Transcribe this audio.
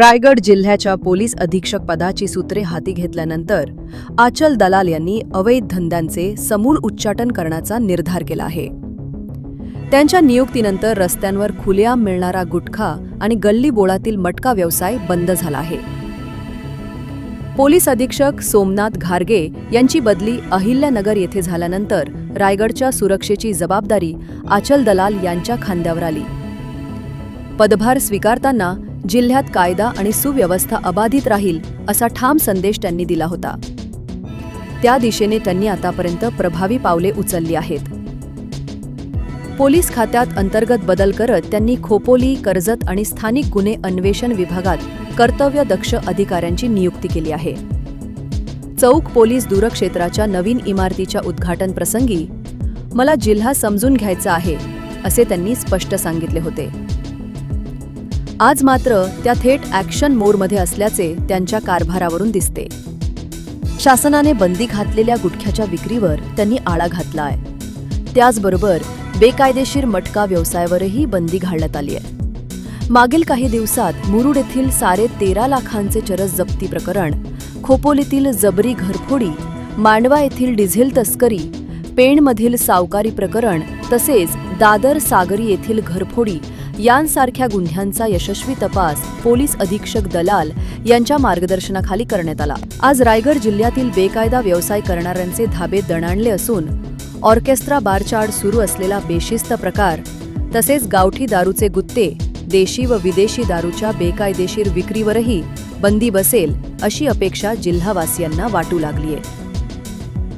रायगड जिल्ह्याच्या पोलीस अधीक्षक पदाची सूत्रे हाती घेतल्यानंतर आचल दलाल यांनी अवैध धंद्यांचे समूळ उच्चाटन करण्याचा निर्धार केला आहे. त्यांच्या नियुक्तीनंतर रस्त्यांवर खुलेआम मिळणारा गुटखा आणि गल्ली बोळातील मटका व्यवसाय बंद झाला आहे. पोलीस अधीक्षक सोमनाथ घारगे यांची बदली अहिल्यानगर येथे झाल्यानंतर रायगडच्या सुरक्षेची जबाबदारी आचल दलाल यांच्या खांद्यावर आली. पदभार स्वीकारताना जिल्ह्यात कायदा आणि सुव्यवस्था अबाधित राहील असा ठाम संदेश त्यांनी दिला होता. त्या दिशेने त्यांनी आतापर्यंत प्रभावी पावले उचलली आहेत. पोलीस खात्यात अंतर्गत बदल करत त्यांनी खोपोली कर्जत आणि स्थानिक गुन्हे अन्वेषण विभागात कर्तव्य दक्ष अधिकाऱ्यांची नियुक्ती केली आहे. चौक पोलीस दूरक्षेत्राच्या नवीन इमारतीच्या उद्घाटन प्रसंगी मला जिल्हा समजून घ्यायचा आहे असे त्यांनी स्पष्ट सांगितले होते. आज मात्र त्या थेट ॲक्शन मोडमध्ये असल्याचे त्यांच्या कारभारावरून दिसते. शासनाने बंदी घातलेल्या गुटख्याच्या विक्रीवर त्यांनी आळा घातला आहे त्याचबरोबर बेकायदेशीर मटका व्यवसायावरही बंदी घालण्यात आली आहे. मागील काही दिवसात मुरुड येथील साडे तेरा लाखांचे चरस जप्ती प्रकरण खोपोलीतील जबरी घरफोडी मांडवा येथील डिझेल तस्करी पेणमधील सावकारी प्रकरण तसेच दादर सागरी येथील घरफोडी यांसारख्या गुन्ह्यांचा यशस्वी तपास पोलीस अधीक्षक दलाल यांच्या मार्गदर्शनाखाली करण्यात आला. आज रायगड जिल्ह्यातील बेकायदा व्यवसाय करणाऱ्यांचे धाबे दणाणले असून ऑर्केस्ट्रा बारचाड सुरू असलेला बेशिस्त प्रकार तसेच गावठी दारूचे गुत्ते देशी व विदेशी दारूच्या बेकायदेशीर विक्रीवरही बंदी बसेल अशी अपेक्षा जिल्हावासियांना वाटू लागलीय.